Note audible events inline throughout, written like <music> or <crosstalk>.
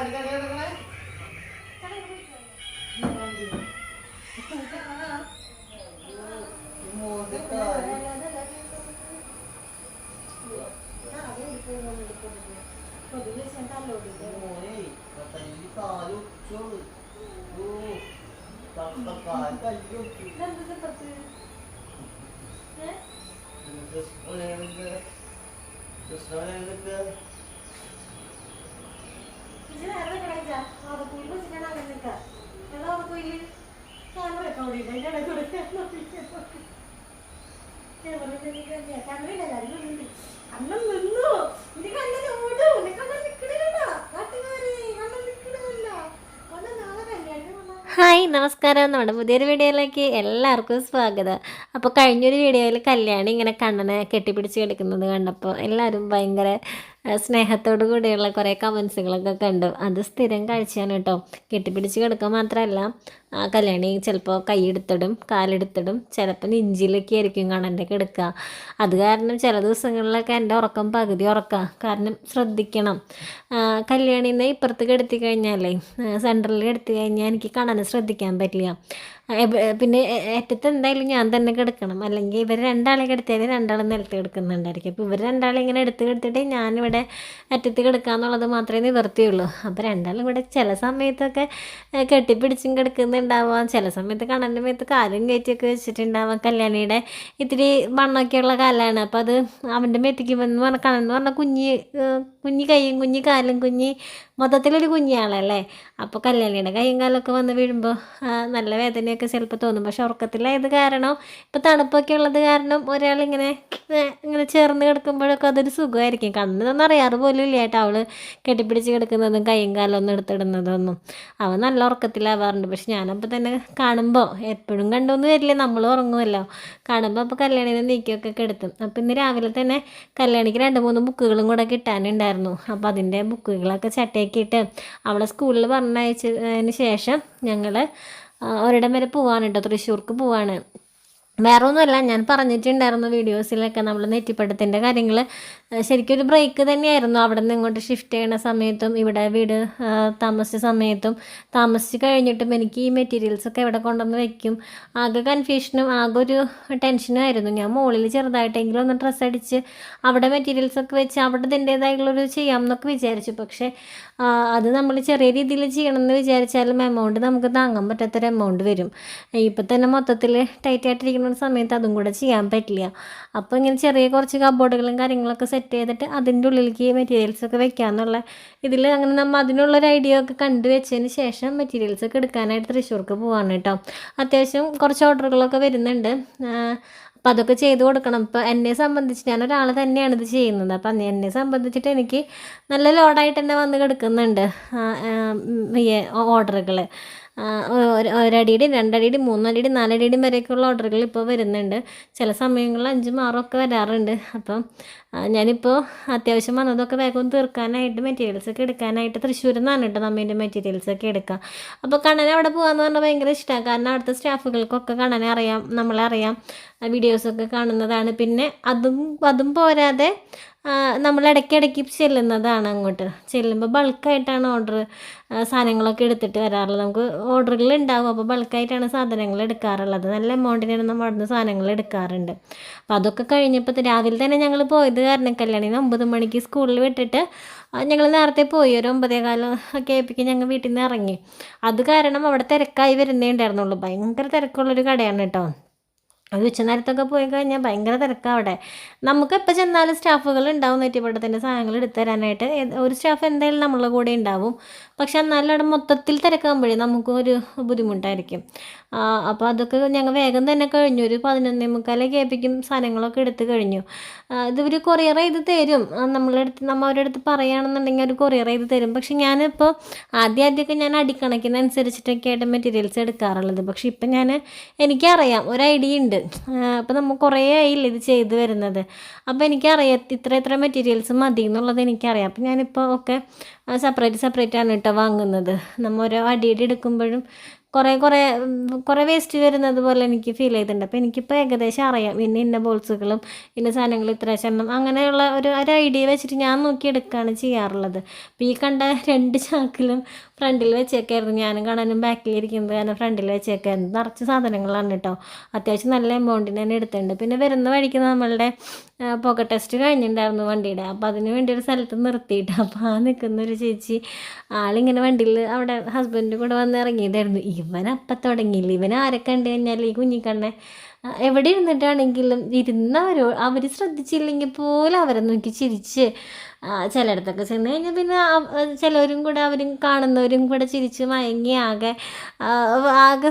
Gracias. നമസ്കാരം. നമ്മുടെ പുതിയൊരു വീഡിയോയിലേക്ക് എല്ലാവർക്കും സ്വാഗതം. അപ്പോൾ കഴിഞ്ഞൊരു വീഡിയോയിൽ കല്യാണി ഇങ്ങനെ കണ്ണനെ കെട്ടിപ്പിടിച്ച് കിടക്കുന്നത് കണ്ടപ്പോൾ എല്ലാവരും ഭയങ്കര സ്നേഹത്തോടു കൂടിയുള്ള കുറേ കമൻസുകളൊക്കെ കണ്ടു. അത് സ്ഥിരം കാഴ്ചയാണ് കേട്ടോ. കെട്ടിപ്പിടിച്ച് കിടക്കുക മാത്രമല്ല ആ, കല്യാണി ചിലപ്പോൾ കൈയെടുത്തിടും കാലെടുത്തിടും. ചിലപ്പോൾ നെഞ്ചിലൊക്കെ ആയിരിക്കും കാണാന്റെ കിടക്കുക. അത് കാരണം ചില ദിവസങ്ങളിലൊക്കെ എന്റെ ഉറക്കം പകുതി ഉറക്കുക കാരണം ശ്രദ്ധിക്കണം. കല്യാണിന്ന് ഇപ്പുറത്തേക്ക് കിടത്തി കഴിഞ്ഞാലേ സെന്ററിൽ കിടത്തി കഴിഞ്ഞാൽ എനിക്ക് കാണാൻ ശ്രദ്ധിക്കാൻ പറ്റില്ല. പിന്നെ അറ്റത്ത് എന്തായാലും ഞാൻ തന്നെ കിടക്കണം. അല്ലെങ്കിൽ ഇവർ രണ്ടാളെ കിടത്തിയാൽ രണ്ടാളും നിലത്ത് കിടക്കുന്നുണ്ടായിരിക്കും. അപ്പോൾ ഇവർ രണ്ടാളെ ഇങ്ങനെ എടുത്ത് കിടത്തിട്ട് ഞാനിവിടെ അറ്റത്ത് കിടക്കാന്നുള്ളത് മാത്രമേ നിവർത്തിയുള്ളൂ. അപ്പോൾ രണ്ടാളും ഇവിടെ ചില സമയത്തൊക്കെ കെട്ടിപ്പിടിച്ചും കിടക്കുന്നുണ്ടാവാം. ചില സമയത്ത് കണ്ണന്റെ മേത്ത് കാലും കയറ്റിയൊക്കെ വെച്ചിട്ടുണ്ടാവാം. കല്യാണിയുടെ ഇത്തിരി മണ്ണൊക്കെയുള്ള കാലാണ്. അപ്പോൾ അത് അവന്റെ മേത്തേക്ക് വന്ന് പറഞ്ഞാൽ കണ്ണെന്ന് പറഞ്ഞാൽ കുഞ്ഞ് കുഞ്ഞി കൈയും കുഞ്ഞി കാലും കുഞ്ഞി മൊത്തത്തിലൊരു കുഞ്ഞാളല്ലേ അപ്പോൾ കല്യാണിയുടെ കൈയും കാലൊക്കെ വന്ന് വീഴുമ്പോൾ നല്ല വേദനയൊക്കെ ചിലപ്പോൾ തോന്നും. പക്ഷെ ഉറക്കത്തിലായത് കാരണം ഇപ്പോൾ തണുപ്പൊക്കെ ഉള്ളത് കാരണം ഒരാളിങ്ങനെ ഇങ്ങനെ ചേർന്ന് കിടക്കുമ്പോഴൊക്കെ അതൊരു സുഖമായിരിക്കും. കണ്ണൊന്നും അറിയാറ് പോലും ഇല്ല കേട്ടോ അവൾ കെട്ടിപ്പിടിച്ച് കിടക്കുന്നതും കൈയും കാലം ഒന്നും എടുത്തിടുന്നതൊന്നും. അവൻ നല്ല ഉറക്കത്തിലാവാറുണ്ട്. പക്ഷെ ഞാനപ്പോൾ തന്നെ കാണുമ്പോൾ എപ്പോഴും കണ്ടൊന്നും വരില്ല. നമ്മൾ ഉറങ്ങുമല്ലോ കാണുമ്പോൾ അപ്പോൾ കല്യാണിനെ നീക്കിയൊക്കെ കെടുത്തും. അപ്പോൾ ഇന്ന് രാവിലെ തന്നെ കല്യാണിക്ക് രണ്ട് മൂന്ന് ബുക്കുകളും കൂടെ കിട്ടാനുണ്ടായിരുന്നു. അപ്പോൾ അതിന്റെ ബുക്കുകളൊക്കെ ചട്ടയാക്കിയിട്ട് അവളെ സ്കൂളിൽ പറഞ്ഞയച്ചതിന് ശേഷം ഞങ്ങൾ ഒരിടം വരെ പോവാണ് കേട്ടോ. തൃശ്ശൂർക്ക് പോവാണ്. വേറെ ഒന്നുമല്ല ഞാൻ പറഞ്ഞിട്ടുണ്ടായിരുന്നു വീഡിയോസിലൊക്കെ നമ്മൾ നെറ്റിപ്പടത്തിന്റെ കാര്യങ്ങൾ ശരിക്കും ഒരു ബ്രേക്ക് തന്നെയായിരുന്നു. അവിടെ നിന്ന് ഇങ്ങോട്ട് ഷിഫ്റ്റ് ചെയ്യണ സമയത്തും ഇവിടെ വീട് താമസിച്ച സമയത്തും. താമസിച്ച് കഴിഞ്ഞിട്ടും എനിക്ക് ഈ മെറ്റീരിയൽസൊക്കെ എവിടെ കൊണ്ടുവന്ന് വെക്കും. ആകെ കൺഫ്യൂഷനും ആകെ ഒരു ടെൻഷനും ആയിരുന്നു. ഞാൻ മുകളിൽ ചെറുതായിട്ടെങ്കിലും ഒന്ന് ഡ്രസ്സ് അടിച്ച് അവിടെ മെറ്റീരിയൽസൊക്കെ വെച്ച് അവിടെ ഇതിന്റേതായുള്ളൊരു ചെയ്യാം എന്നൊക്കെ വിചാരിച്ചു. പക്ഷേ അത് നമ്മൾ ചെറിയ രീതിയിൽ ചെയ്യണമെന്ന് വിചാരിച്ചാലും എമൗണ്ട് നമുക്ക് താങ്ങാൻ പറ്റാത്തൊരു എമൗണ്ട് വരും. ഇപ്പം തന്നെ മൊത്തത്തിൽ ടൈറ്റ് ആയിട്ടിരിക്കുന്ന സമയത്ത് അതും കൂടെ ചെയ്യാൻ പറ്റില്ല. അപ്പോൾ ഇങ്ങനെ ചെറിയ കുറച്ച് കബോർഡുകളും കാര്യങ്ങളൊക്കെ സെറ്റ് ചെയ്തിട്ട് അതിന്റെ ഉള്ളിലേക്ക് മെറ്റീരിയൽസ് ഒക്കെ വെക്കാന്നുള്ള ഇതിൽ അങ്ങനെ നമ്മൾ അതിനുള്ളൊരു ഐഡിയ ഒക്കെ കണ്ടു വെച്ചതിന് ശേഷം മെറ്റീരിയൽസ് ഒക്കെ എടുക്കാനായിട്ട് തൃശ്ശൂർക്ക് പോവാണ് കേട്ടോ. അത്യാവശ്യം കുറച്ച് ഓർഡറുകളൊക്കെ വരുന്നുണ്ട്. അപ്പോൾ അതൊക്കെ ചെയ്തു കൊടുക്കണം. ഇപ്പോൾ എന്നെ സംബന്ധിച്ച് ഞാൻ ഒരാൾ തന്നെയാണ് ഇത് ചെയ്യുന്നത്. അപ്പം എന്നെ സംബന്ധിച്ചിട്ട് എനിക്ക് നല്ല ലോഡായിട്ട് തന്നെ വന്ന് കിടക്കുന്നുണ്ട് ഓർഡറുകൾ ഒരടിയുടെയും രണ്ടടിയുടെയും മൂന്നടിയുടെയും നാലടിയുടെയും വരെയൊക്കെയുള്ള ഓർഡറുകൾ ഇപ്പോൾ വരുന്നുണ്ട്. ചില സമയങ്ങളിൽ അഞ്ചും ആറും ഒക്കെ വരാറുണ്ട്. അപ്പം ഞാനിപ്പോൾ അത്യാവശ്യം വന്നതൊക്കെ വേഗം തീർക്കാനായിട്ട് മെറ്റീരിയൽസൊക്കെ എടുക്കാനായിട്ട് തൃശ്ശൂരിൽ നിന്നാണ് കേട്ടോ നമ്മേന്റെ മെറ്റീരിയൽസ് ഒക്കെ എടുക്കുക. അപ്പോൾ കണ്ണനെ അവിടെ പോകാമെന്ന് പറഞ്ഞാൽ ഭയങ്കര ഇഷ്ടമാണ്. കാരണം അടുത്ത സ്റ്റാഫുകൾക്കൊക്കെ കണ്ണനെ അറിയാം നമ്മളെ അറിയാം. വീഡിയോസൊക്കെ കാണുന്നതാണ്. പിന്നെ അതും അതും പോരാതെ നമ്മൾ ഇടയ്ക്കിടയ്ക്ക് ചെല്ലുന്നതാണ് അങ്ങോട്ട്. ചെല്ലുമ്പോൾ ബൾക്കായിട്ടാണ് ഓർഡർ സാധനങ്ങളൊക്കെ എടുത്തിട്ട് വരാറുള്ളത്. നമുക്ക് ഓർഡറുകൾ ഉണ്ടാകും അപ്പോൾ ബൾക്കായിട്ടാണ് സാധനങ്ങൾ എടുക്കാറുള്ളത്. നല്ല എമൗണ്ടിനാണ് നമ്മൾ അവിടുന്ന് സാധനങ്ങൾ എടുക്കാറുണ്ട്. അപ്പോൾ അതൊക്കെ കഴിഞ്ഞപ്പോൾ രാവിലെ തന്നെ ഞങ്ങൾ പോയത് കാരണം കല്യാണിന് ഒമ്പത് മണിക്ക് സ്കൂളിൽ വിട്ടിട്ട് ഞങ്ങൾ നേരത്തെ പോയി. ഒരു ഒമ്പതേ കാലം ഒക്കെ ആയപ്പോഴേക്കും ഞങ്ങൾ വീട്ടിൽ നിന്ന് ഇറങ്ങി. അത് കാരണം അവിടെ തിരക്കായി വരുന്നേ ഉണ്ടായിരുന്നുള്ളൂ. ഭയങ്കര തിരക്കുള്ളൊരു കടയാണ് കേട്ടോ. അത് ഉച്ച നേരത്തൊക്കെ പോയി കഴിഞ്ഞാൽ ഭയങ്കര തിരക്കാണ് അവിടെ. നമുക്ക് എപ്പോൾ ചെന്നാലും സ്റ്റാഫുകൾ ഉണ്ടാവും നെറ്റിപ്പട്ടത്തിന്റെ സാധനങ്ങൾ എടുത്തു തരാനായിട്ട്. ഒരു സ്റ്റാഫ് എന്തായാലും നമ്മളുടെ കൂടെ ഉണ്ടാവും. പക്ഷെ എന്നാലും മൊത്തത്തിൽ തിരക്കാകുമ്പോഴേ നമുക്ക് ഒരു ബുദ്ധിമുട്ടായിരിക്കും അപ്പോൾ അതൊക്കെ ഞങ്ങൾ വേഗം തന്നെ കഴിഞ്ഞു. ഒരു പതിനൊന്നേ മുക്കാലൊക്കെ ആയപ്പോഴേക്കും സാധനങ്ങളൊക്കെ എടുത്ത് കഴിഞ്ഞു. ഇതിവർ കൊറിയർ ചെയ്ത് തരും. നമ്മളെ നമ്മളടുത്ത് നമ്മൾ അവരുടെ അടുത്ത് പറയുകയാണെന്നുണ്ടെങ്കിൽ അവർ കൊറിയർ ചെയ്ത് തരും. പക്ഷെ ഞാനിപ്പോൾ ആദ്യം ആദ്യമൊക്കെ ഞാൻ അടിക്കണക്കിനനുസരിച്ചിട്ടൊക്കെ ആയിട്ട് മെറ്റീരിയൽസ് എടുക്കാറുള്ളത്. പക്ഷെ ഇപ്പം ഞാൻ എനിക്കറിയാം. ഒരു ഐഡിയ ഉണ്ട്. അപ്പോൾ നമ്മൾ കുറേ ആയില്ല ഇത് ചെയ്തു വരുന്നത്. അപ്പോൾ എനിക്കറിയാം ഇത്ര ഇത്ര മെറ്റീരിയൽസ് മതി എന്നുള്ളത് എനിക്കറിയാം. അപ്പോൾ ഞാനിപ്പോൾ ഒക്കെ സെപ്പറേറ്റ് സെപ്പറേറ്റ് ആണ് കേട്ടോ വാങ്ങുന്നത്. നമ്മൾ ഓരോ അടിയടി എടുക്കുമ്പോഴും കുറേ കുറേ കുറേ വേസ്റ്റ് വരുന്നത് പോലെ എനിക്ക് ഫീൽ ചെയ്തിട്ടുണ്ട്. അപ്പോൾ എനിക്കിപ്പോൾ ഏകദേശം അറിയാം. ഇന്ന ഇന്ന ബോൾസുകളും ഇന്ന സാധനങ്ങൾ ഇത്ര ശരണം അങ്ങനെയുള്ള ഒരു ഒരു ഐഡിയ വെച്ചിട്ട് ഞാൻ നോക്കി എടുക്കുകയാണ് ചെയ്യാറുള്ളത്. അപ്പോൾ ഈ കണ്ട രണ്ട് ചാക്കിലും ഫ്രണ്ടിൽ വെച്ചേക്കായിരുന്നു. ഞാനും കാണാനും ബാക്കിലിരിക്കുന്നത് കാരണം ഫ്രണ്ടിൽ വെച്ചേക്കായിരുന്നു നിറച്ച് സാധനങ്ങളാണ് കേട്ടോ. അത്യാവശ്യം നല്ല എമൗണ്ടിന് തന്നെ എടുത്തിട്ടുണ്ട്. പിന്നെ വരുന്ന വഴിക്ക് നമ്മളുടെ പോക്കറ്റ് ടെസ്റ്റ് കഴിഞ്ഞിട്ടുണ്ടായിരുന്നു വണ്ടിയുടെ. അപ്പോൾ അതിന് വേണ്ടി ഒരു സ്ഥലത്ത് നിർത്തിയിട്ട്. അപ്പോൾ ആ നിൽക്കുന്ന ഒരു ചേച്ചി ആളിങ്ങനെ വണ്ടിയിൽ അവിടെ ഹസ്ബൻഡ് കൂടെ വന്ന് ഇറങ്ങിയതായിരുന്നു. ഇവൻ അപ്പം തുടങ്ങിയില്ല. ഇവൻ ആരെ കണ്ടു കഴിഞ്ഞാൽ ഈ കുഞ്ഞിക്കണ്ണെ എവിടെ ഇരുന്നിട്ടാണെങ്കിലും ഇരുന്നവരോ അവർ ശ്രദ്ധിച്ചില്ലെങ്കിൽ പോലും അവരെ നോക്കി ചിരിച്ച് ചിലയിടത്തൊക്കെ ചെന്ന് കഴിഞ്ഞാൽ പിന്നെ ചിലവരും കൂടെ അവരും കാണുന്നവരും കൂടെ ചിരിച്ച് മയങ്ങി ആകെ ആകെ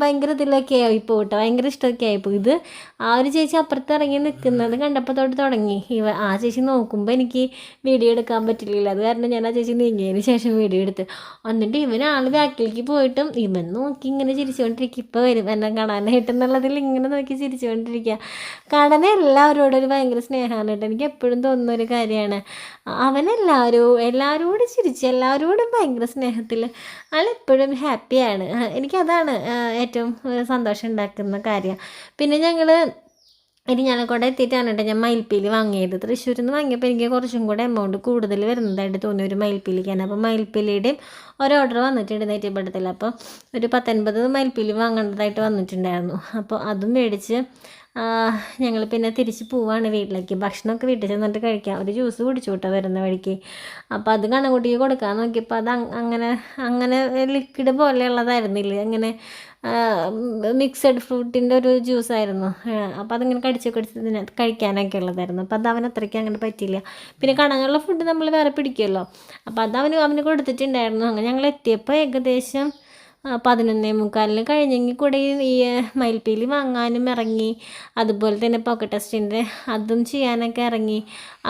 ഭയങ്കര ഇതിലൊക്കെ ആയിപ്പോ കേട്ടോ ഭയങ്കര ഇഷ്ടമൊക്കെ ആയിപ്പോ ഇത് ആ ഒരു ചേച്ചി അപ്പുറത്ത് ഇറങ്ങി നിൽക്കുന്നത് കണ്ടപ്പോൾ തൊട്ട് തുടങ്ങി. ഇവ ആ ചേച്ചി നോക്കുമ്പോൾ എനിക്ക് വീഡിയോ എടുക്കാൻ പറ്റില്ല അത് കാരണം ഞാൻ ആ ചേച്ചി നീങ്ങിയതിന് ശേഷം വീഡിയോ എടുത്ത്. എന്നിട്ട് ഇവൻ ആൾ ബാക്കിലേക്ക് പോയിട്ടും ഇവൻ നോക്കി ഇങ്ങനെ ചിരിച്ചുകൊണ്ടിരിക്കും ഇപ്പോൾ വരും എന്നെ കാണാനായിട്ട്. എന്നുള്ളതിൽ ഇങ്ങനെ നോക്കി ചിരിച്ചുകൊണ്ടിരിക്കുക. കാണാൻ എല്ലാവരോടും ഒരു ഭയങ്കര സ്നേഹമാണ് കേട്ടോ എനിക്ക് എപ്പോഴും തോന്നുന്ന ഒരു കാര്യമാണ്. അവനെല്ലാവരും എല്ലാവരോടും ചിരിച്ച് എല്ലാവരോടും ഭയങ്കര സ്നേഹത്തിൽ ആളെപ്പോഴും ഹാപ്പിയാണ് എനിക്കതാണ് ഏറ്റവും സന്തോഷം ഉണ്ടാക്കുന്ന കാര്യം. പിന്നെ ഞങ്ങൾ ഇരിഞ്ഞാലക്കുട എത്തിയിട്ടാണ് കേട്ടോ ഞാൻ മയിൽപ്പീലി വാങ്ങിയത്. തൃശ്ശൂരിൽ നിന്ന് വാങ്ങിയപ്പോൾ എനിക്ക് കുറച്ചും കൂടെ എമൗണ്ട് കൂടുതൽ വരുന്നതായിട്ട് തോന്നി ഒരു മയിൽപ്പീലിക്കാണ്. അപ്പോൾ മയിൽപ്പീലിയുടെയും ഒരു ഓർഡർ വന്നിട്ടുണ്ട് നെറ്റിപ്പടത്തിൽ അപ്പോൾ ഒരു പത്തൊൻപത് മയിൽപ്പീലി വാങ്ങേണ്ടതായിട്ട് വന്നിട്ടുണ്ടായിരുന്നു. അപ്പോൾ അതും മേടിച്ച് ഞങ്ങൾ പിന്നെ തിരിച്ച് പോവാണ് വീട്ടിലേക്ക്. ഭക്ഷണമൊക്കെ വീട്ടിൽ ചെന്നിട്ട് കഴിക്കാം. ഒരു ജ്യൂസ് കുടിച്ചു കേട്ടോ വരുന്ന വഴിക്ക്. അപ്പോൾ അത് കണ്ണുകുട്ടിക്ക് കൊടുക്കാൻ നോക്കിയപ്പോൾ അത് അങ്ങനെ അങ്ങനെ ലിക്വിഡ് പോലെയുള്ളതായിരുന്നില്ല? അങ്ങനെ മിക്സഡ് ഫ്രൂട്ടിന്റെ ഒരു ജ്യൂസായിരുന്നു അപ്പോൾ അതിങ്ങനെ കടിച്ച് കടിച്ച് ഇതിനകത്ത് കഴിക്കാനൊക്കെ ഉള്ളതായിരുന്നു. അപ്പോൾ അത് അവൻ അത്രയ്ക്ക് അങ്ങനെ പറ്റിയില്ല. പിന്നെ കണങ്ങളുടെ ഫുഡ് നമ്മൾ വേറെ പിടിക്കുമല്ലോ അപ്പോൾ അത് അവന് അവന് കൊടുത്തിട്ടുണ്ടായിരുന്നു. അങ്ങനെ ഞങ്ങൾ എത്തിയപ്പോൾ ഏകദേശം പതിനൊന്നേ മുക്കാലിന് കഴിഞ്ഞെങ്കിൽ കൂടെ ഈ മയിൽപ്പീലി വാങ്ങാനും ഇറങ്ങി. അതുപോലെ തന്നെ പോക്കറ്റ് ടെസ്റ്റിന്റെ അതും ചെയ്യാനൊക്കെ ഇറങ്ങി.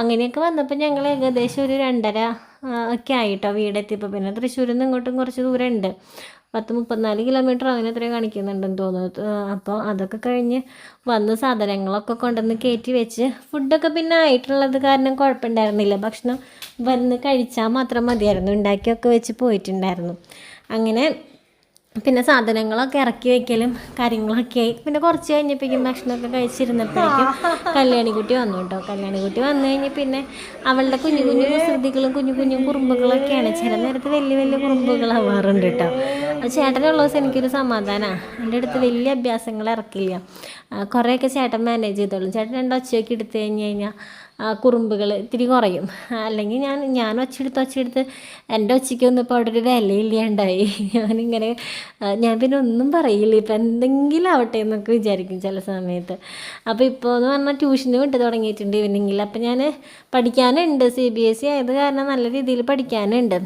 അങ്ങനെയൊക്കെ വന്നപ്പോൾ ഞങ്ങൾ ഏകദേശം ഒരു രണ്ടര ഒക്കെ ആയിട്ടോ വീടെത്തിയപ്പോൾ പിന്നെ തൃശ്ശൂരിൽ നിന്ന് ഇങ്ങോട്ടും കുറച്ച് ദൂരം ഉണ്ട് പത്ത് മുപ്പത്തിനാല് കിലോമീറ്റർ അങ്ങനെ എത്രയോ കാണിക്കുന്നുണ്ടെന്ന് തോന്നുന്നു. അപ്പോൾ അതൊക്കെ കഴിഞ്ഞ് വന്ന് സാധനങ്ങളൊക്കെ കൊണ്ടുവന്ന് കയറ്റി വെച്ച് ഫുഡൊക്കെ പിന്നെ ആയിട്ടുള്ളത് കാരണം കുഴപ്പമുണ്ടായിരുന്നില്ല. ഭക്ഷണം വന്ന് കഴിച്ചാൽ മാത്രം മതിയായിരുന്നു. ഉണ്ടാക്കിയൊക്കെ വെച്ച് പോയിട്ടുണ്ടായിരുന്നു. അങ്ങനെ പിന്നെ സാധനങ്ങളൊക്കെ ഇറക്കി വെക്കലും കാര്യങ്ങളൊക്കെ ആയി. പിന്നെ കുറച്ച് കഴിഞ്ഞപ്പോഴേക്കും ഭക്ഷണമൊക്കെ കഴിച്ചിരുന്നപ്പോഴേക്കും കല്യാണിക്കുട്ടി വന്നു കേട്ടോ. കല്യാണിക്കുട്ടി വന്നു കഴിഞ്ഞ് പിന്നെ അവളുടെ കുഞ്ഞു കുഞ്ഞു കുസൃതികളും കുഞ്ഞു കുഞ്ഞു കുറുമ്പുകളൊക്കെയാണ്. ചില നേരത്ത് വലിയ വലിയ കുറുമ്പുകളാവാറുണ്ട് കേട്ടോ. ചേട്ടനുള്ള ദിവസം എനിക്കൊരു സമാധാനമാണ് എന്റെ അടുത്ത് വലിയ അഭ്യാസങ്ങൾ ഇറക്കില്ല. കുറേയൊക്കെ ചേട്ടൻ മാനേജ് ചെയ്തോളും. ചേട്ടൻ രണ്ട് ഒച്ചയൊക്കെ എടുത്തു കഴിഞ്ഞ് കഴിഞ്ഞാൽ കുറുമ്പുകൾ ഇത്തിരി കുറയും. അല്ലെങ്കിൽ ഞാൻ ഞാൻ ഒച്ചെടുത്ത് ഒച്ചെടുത്ത് എന്റെ ഒച്ചയ്ക്കൊന്നും ഇപ്പോൾ അവിടെ ഒരു വിലയില്ലാണ്ടായി. ഞാനിങ്ങനെ ഞാൻ പിന്നെ ഒന്നും പറയില്ല. ഇപ്പം എന്തെങ്കിലും ആവട്ടെ എന്നൊക്കെ വിചാരിക്കും ചില സമയത്ത്. അപ്പോൾ ഇപ്പോൾ എന്ന് പറഞ്ഞാൽ ട്യൂഷന് വിട്ട് തുടങ്ങിയിട്ടുണ്ട് ഈവനിങ്ങിൽ അപ്പം ഞാൻ പഠിക്കാനുണ്ട്. സി ബി എസ് ഇ ആയത് കാരണം നല്ല രീതിയിൽ പഠിക്കാനുണ്ട്.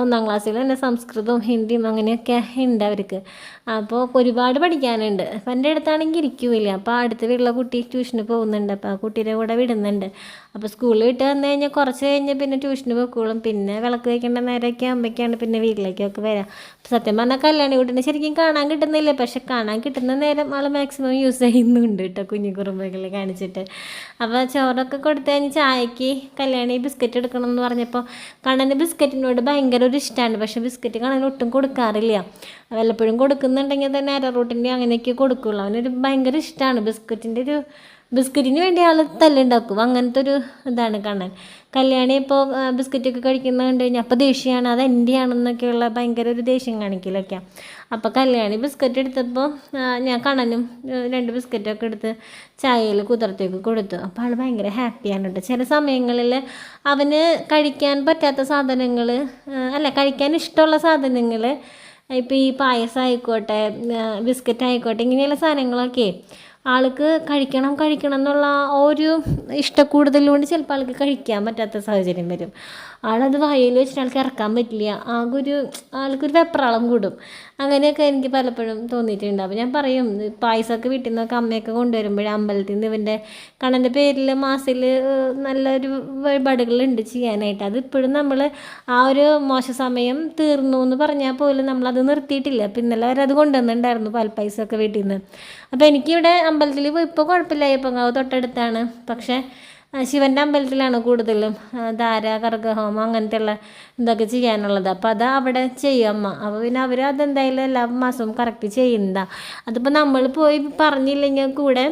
ഒന്നാം ക്ലാസ്സിൽ തന്നെ സംസ്കൃതവും ഹിന്ദിയും അങ്ങനെയൊക്കെ ഉണ്ട് അവർക്ക്. അപ്പോൾ ഒരുപാട് പഠിക്കാനുണ്ട്. അപ്പം എന്റെ അടുത്താണെങ്കിൽ ഇരിക്കൂല അപ്പോൾ അടുത്ത വീട്ടിലെ കുട്ടി ട്യൂഷന് പോകുന്നുണ്ട്. അപ്പോൾ ആ കുട്ടീന്റെ കൂടെ വിടുന്നുണ്ട്. അപ്പോൾ സ്കൂളിൽ വിട്ട് വന്നു കഴിഞ്ഞാൽ കുറച്ച് കഴിഞ്ഞ് പിന്നെ ട്യൂഷന് പോയിക്കോളും പിന്നെ വിളക്ക് വയ്ക്കേണ്ട നേരമൊക്കെ അമ്മയ്ക്കാണ് പിന്നെ വീട്ടിലേക്കൊക്കെ വരാം. സത്യം പറഞ്ഞാൽ കല്യാണി കുട്ടീനെ ശരിക്കും കാണാൻ കിട്ടുന്നില്ല. പക്ഷെ കാണാൻ കിട്ടുന്ന നേരം ആൾ മാക്സിമം യൂസ് ചെയ്യുന്നുണ്ട് കേട്ടോ കുഞ്ഞു കുറുമ്പകളെ കാണിച്ചിട്ട്. അപ്പോൾ ചോറൊക്കെ കൊടുത്തു കഴിഞ്ഞ് ചായക്ക് കല്യാണി ബിസ്ക്കറ്റ് എടുക്കണം എന്ന് പറഞ്ഞപ്പോൾ കണ്ണന് ബിസ്ക്കറ്റിനോട് ഭയങ്കര ഒരു ഇഷ്ടമാണ് പക്ഷെ ബിസ്ക്കറ്റ് കണ്ണന് ഒട്ടും കൊടുക്കാറില്ല. വല്ലപ്പോഴും കൊടുക്കുന്നുണ്ടെങ്കിൽ തന്നെ അരറൂട്ടിന്റെ അങ്ങനെയൊക്കെ കൊടുക്കുള്ളൂ. അവനൊരു ഭയങ്കര ഇഷ്ടമാണ് ബിസ്ക്കറ്റിന്റെ ഒരു ബിസ്ക്കറ്റിന് വേണ്ടി ആൾ തല്ലുണ്ടാക്കും. അങ്ങനത്തെ ഒരു ഇതാണ് കണ്ണൻ. കല്യാണി ഇപ്പോൾ ബിസ്ക്കറ്റൊക്കെ കഴിക്കുന്നത് കണ്ടു കഴിഞ്ഞാൽ അപ്പോൾ ദേഷ്യമാണ്. അത് എന്റെയാണെന്നൊക്കെയുള്ള ഭയങ്കര ഒരു ദേഷ്യം കാണിക്കലൊക്കെ അപ്പോൾ കല്യാണി ബിസ്ക്കറ്റ് എടുത്തപ്പോൾ ഞാൻ കണ്ണനും രണ്ട് ബിസ്ക്കറ്റൊക്കെ എടുത്ത് ചായയിൽ കുതിർത്തേക്ക് കൊടുത്തു. അപ്പോൾ ആൾ ഭയങ്കര ഹാപ്പിയാണ് കേട്ടോ. ചില സമയങ്ങളിൽ അവന് കഴിക്കാൻ പറ്റാത്ത സാധനങ്ങൾ അല്ല കഴിക്കാൻ ഇഷ്ടമുള്ള സാധനങ്ങൾ ഇപ്പോൾ ഈ പായസം ആയിക്കോട്ടെ ബിസ്ക്കറ്റ് ആയിക്കോട്ടെ ഇങ്ങനെയുള്ള സാധനങ്ങളൊക്കെ ആൾക്ക് കഴിക്കണം കഴിക്കണം എന്നുള്ള ഒരു ഇഷ്ടക്കൂടുതലുകൊണ്ട് ചിലപ്പോൾ ആൾക്ക് കഴിക്കാൻ പറ്റാത്ത സാഹചര്യം വരും. ആളത് വായിൽ വെച്ചിട്ട് ആൾക്ക് ഇറക്കാൻ പറ്റില്ല. ആകെ ഒരു ആൾക്കൊരു വെപ്രാളം കൂടും. അങ്ങനെയൊക്കെ എനിക്ക് പലപ്പോഴും തോന്നിയിട്ടുണ്ട്. അപ്പോൾ ഞാൻ പറയും പായസമൊക്കെ വീട്ടിൽ നിന്നൊക്കെ അമ്മയൊക്കെ കൊണ്ടുവരുമ്പോഴേ അമ്പലത്തിൽ നിന്ന് ഇവന്റെ കണ്ണന്റെ പേരിൽ മാസിൽ നല്ലൊരു വഴിപാടുകളുണ്ട് ചെയ്യാനായിട്ട്. അത് ഇപ്പോഴും നമ്മൾ ആ ഒരു മോശ സമയം തീർന്നു എന്ന് പറഞ്ഞാൽ പോലും നമ്മളത് നിർത്തിയിട്ടില്ല. അപ്പോൾ ഇന്നലെ വരെ അത് കൊണ്ടുവന്നിട്ടുണ്ടായിരുന്നു പാൽപ്പായസമൊക്കെ വീട്ടിൽ നിന്ന്. അപ്പോൾ എനിക്കിവിടെ അമ്പലത്തിൽ ഇപ്പോൾ കുഴപ്പമില്ല ഇപ്പം തൊട്ടടുത്താണ്. പക്ഷേ ശിവന്റെ അമ്പലത്തിലാണ് കൂടുതലും ധാര കർഗഹോമം അങ്ങനത്തെ ഉള്ള ഇതൊക്കെ ചെയ്യാനുള്ളത്. അപ്പം അത് അവിടെ ചെയ്യും അമ്മ. അപ്പോൾ പിന്നെ അവർ അതെന്തായാലും എല്ലാ മാസവും കറക്റ്റ് ചെയ്യുന്നതാണ് അതിപ്പോൾ നമ്മൾ പോയി പറഞ്ഞില്ലെങ്കിൽ കൂടെ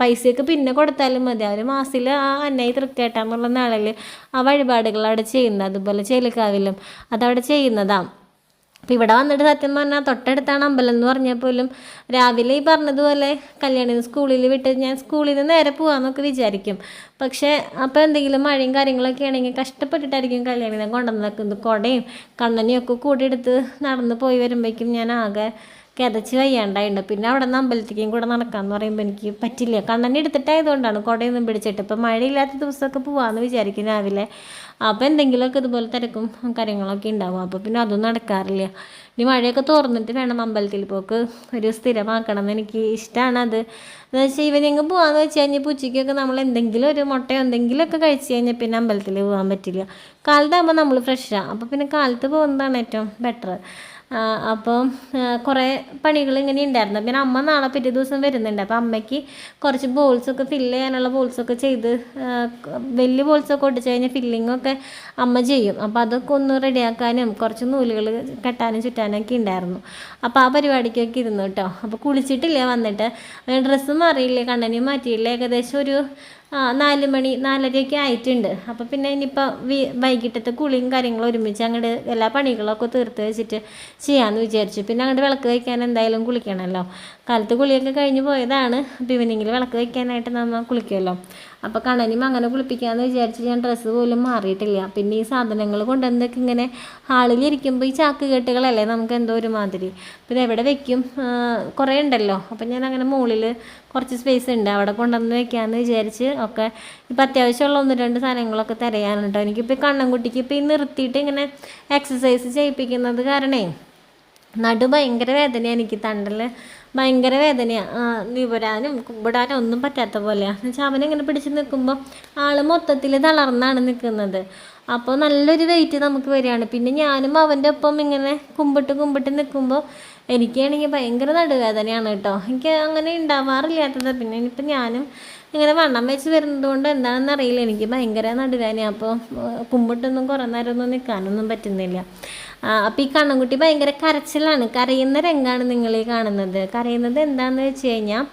പൈസയൊക്കെ പിന്നെ കൊടുത്താലും മതി. അവർ മാസത്തിൽ ആ അന്നയി തൃക്കേട്ടാമുള്ള നാളിൽ ആ വഴിപാടുകൾ അവിടെ ചെയ്യുന്നത്. അതുപോലെ ചേലിക്കാവിലും അതവിടെ ചെയ്യുന്നതാണ് അപ്പം ഇവിടെ വന്നിട്ട് സത്യം പറഞ്ഞാൽ തൊട്ടടുത്താണ് അമ്പലം എന്ന് പറഞ്ഞാൽ പോലും രാവിലെ ഈ പറഞ്ഞതുപോലെ കല്യാണിന്ന് സ്കൂളിൽ വിട്ട് ഞാൻ സ്കൂളിൽ നിന്ന് നേരെ പോകാമെന്നൊക്കെ വിചാരിക്കും. പക്ഷേ അപ്പോൾ എന്തെങ്കിലും മഴയും കാര്യങ്ങളൊക്കെ ആണെങ്കിൽ കഷ്ടപ്പെട്ടിട്ടായിരിക്കും കല്യാണിനെ കൊണ്ടുവന്നേക്കുന്നത് കുടയും കണ്ണനെയും ഒക്കെ കൂടി എടുത്ത് നടന്ന് പോയി വരുമ്പോഴേക്കും ഞാൻ ആകെ കിതച്ച് വയ്യാണ്ടായിട്ടുണ്ട് പിന്നെ അവിടെ നിന്ന് അമ്പലത്തേക്കും കൂടെ നടക്കാമെന്ന് പറയുമ്പോൾ എനിക്ക് പറ്റില്ല. കണ്ണനെ എടുത്തിട്ടായതുകൊണ്ടാണ് കുടയൊന്നും പിടിച്ചിട്ട്. ഇപ്പം മഴയില്ലാത്ത ദിവസമൊക്കെ പോവാമെന്ന് വിചാരിക്കും രാവിലെ. അപ്പോൾ എന്തെങ്കിലുമൊക്കെ ഇതുപോലെ തിരക്കും കാര്യങ്ങളൊക്കെ ഉണ്ടാവും. അപ്പോൾ പിന്നെ അതും നടക്കാറില്ല. ഇനി മഴയൊക്കെ തുറന്നിട്ട് വേണം അമ്പലത്തിൽ പോക്ക്. ഒരു സ്ഥിരമാക്കണം എന്ന് എനിക്ക് ഇഷ്ടമാണ് അത്. എന്ന് വെച്ചാൽ ഇവനിങ്ങ് പോകാമെന്ന് വെച്ച് കഴിഞ്ഞാൽ ഉച്ചയ്ക്കൊക്കെ നമ്മൾ എന്തെങ്കിലും ഒരു മുട്ടയോ എന്തെങ്കിലുമൊക്കെ കഴിച്ച് കഴിഞ്ഞാൽ പിന്നെ അമ്പലത്തിൽ പോകാൻ പറ്റില്ല. കാലത്താകുമ്പോൾ നമ്മൾ ഫ്രഷാണ് അപ്പോൾ പിന്നെ കാലത്ത് പോകുന്നതാണ് ഏറ്റവും ബെറ്റർ അപ്പോൾ കുറേ പണികൾ ഇങ്ങനെ ഉണ്ടായിരുന്നു പിന്നെ അമ്മ നാളെ പിറ്റേ ദിവസം വരുന്നുണ്ട്. അപ്പോൾ അമ്മയ്ക്ക് കുറച്ച് ബോൾസൊക്കെ ഫില്ല് ചെയ്യാനുള്ള ബോൾസൊക്കെ ചെയ്ത് വലിയ ബോൾസൊക്കെ ഒട്ടിച്ച് കഴിഞ്ഞാൽ ഫില്ലിങ്ങൊക്കെ അമ്മ ചെയ്യും. അപ്പോൾ അതൊക്കെ ഒന്ന് റെഡിയാക്കാനും കുറച്ച് നൂലുകൾ കെട്ടാനും ചുറ്റാനൊക്കെ ഉണ്ടായിരുന്നു അപ്പോൾ ആ പരിപാടിക്കൊക്കെ ഇരുന്നു കേട്ടോ അപ്പോൾ കുളിച്ചിട്ടില്ല വന്നിട്ട്. ഡ്രസ്സ് മാറിയില്ലേ കണ്ണനെയും മാറ്റിയില്ല? ഏകദേശം ഒരു ആ നാല് മണി നാലരയൊക്കെ ആയിട്ടുണ്ട്. അപ്പോൾ പിന്നെ ഇനിയിപ്പോൾ വി വൈകിട്ടത്തെ കുളിയും കാര്യങ്ങളും ഒരുമിച്ച് അങ്ങോട്ട് എല്ലാ പണികളൊക്കെ തീർത്ത് വെച്ചിട്ട് ചെയ്യാമെന്ന് വിചാരിച്ചു. പിന്നെ അങ്ങോട്ട് വിളക്ക് വയ്ക്കാൻ എന്തായാലും കുളിക്കണമല്ലോ കാലത്ത് കുളിയൊക്കെ കഴിഞ്ഞ് പോയതാണ്. അപ്പോൾ ഈവനിങ്ങിൽ വിളക്ക് വയ്ക്കാനായിട്ട് നമ്മൾ കുളിക്കുമല്ലോ അപ്പോൾ കണനിമ അങ്ങനെ കുളിപ്പിക്കാമെന്ന് വിചാരിച്ച് ഞാൻ ഡ്രസ്സ് പോലും മാറിയിട്ടില്ല. പിന്നെ ഈ സാധനങ്ങൾ കൊണ്ടുവന്നൊക്കെ ഇങ്ങനെ ഹാളിലിരിക്കുമ്പോൾ ഈ ചാക്ക് കെട്ടുകളല്ലേ നമുക്ക് എന്തോ ഒരു മാതിരി പിന്നെ എവിടെ വെക്കും? കുറേ ഉണ്ടല്ലോ. അപ്പം ഞാൻ അങ്ങനെ മുകളിൽ കുറച്ച് സ്പേസ് ഉണ്ട്. അവിടെ കൊണ്ടുവന്ന് വെക്കാമെന്ന് വിചാരിച്ച് ഒക്കെ ഇപ്പം അത്യാവശ്യമുള്ള ഒന്ന് രണ്ട് സാധനങ്ങളൊക്കെ തിരയാനുണ്ടോ എനിക്കിപ്പോൾ കണ്ണൻകുട്ടിക്ക് ഇപ്പോൾ ഈ നിർത്തിയിട്ട് ഇങ്ങനെ എക്സസൈസ് ചെയ്യിപ്പിക്കുന്നത് കാരണേ നടു ഭയങ്കര വേദനയാണ് എനിക്ക് തണ്ടൽ ഭയങ്കര വേദനയാണ് നിവരാനും കുമ്പിടാനും ഒന്നും പറ്റാത്ത പോലെയാണ് എന്നുവെച്ചാൽ അവനിങ്ങനെ പിടിച്ച് നിൽക്കുമ്പോൾ ആൾ മൊത്തത്തിൽ തളർന്നാണ് നിൽക്കുന്നത്. അപ്പോൾ നല്ലൊരു വെയിറ്റ് നമുക്ക് വരികയാണ്. പിന്നെ ഞാനും അവന്റെ ഒപ്പം ഇങ്ങനെ കുമ്പിട്ട് കുമ്പിട്ട് നിൽക്കുമ്പോൾ എനിക്കാണെങ്കിൽ ഭയങ്കര നടുവേദനയാണ് കേട്ടോ. എനിക്ക് അങ്ങനെ ഉണ്ടാവാറില്ലാത്തത്. പിന്നെ ഇനിയിപ്പോൾ ഞാനും ഇങ്ങനെ വണ്ണം വെച്ച് വരുന്നത് കൊണ്ട് എന്താണെന്ന് അറിയില്ല. എനിക്ക് ഭയങ്കര നടുവേദനയാണ് അപ്പോൾ കുമ്പിട്ടൊന്നും കുറേ നേരമൊന്നും നിൽക്കാനൊന്നും പറ്റുന്നില്ല. അപ്പോൾ ഈ കണ്ണൻകുട്ടി ഭയങ്കര കരച്ചിലാണ്. കരയുന്ന രംഗമാണ് നിങ്ങൾ ഈ കാണുന്നത്. കരയുന്നത് എന്താണെന്ന് വെച്ച് കഴിഞ്ഞാൽ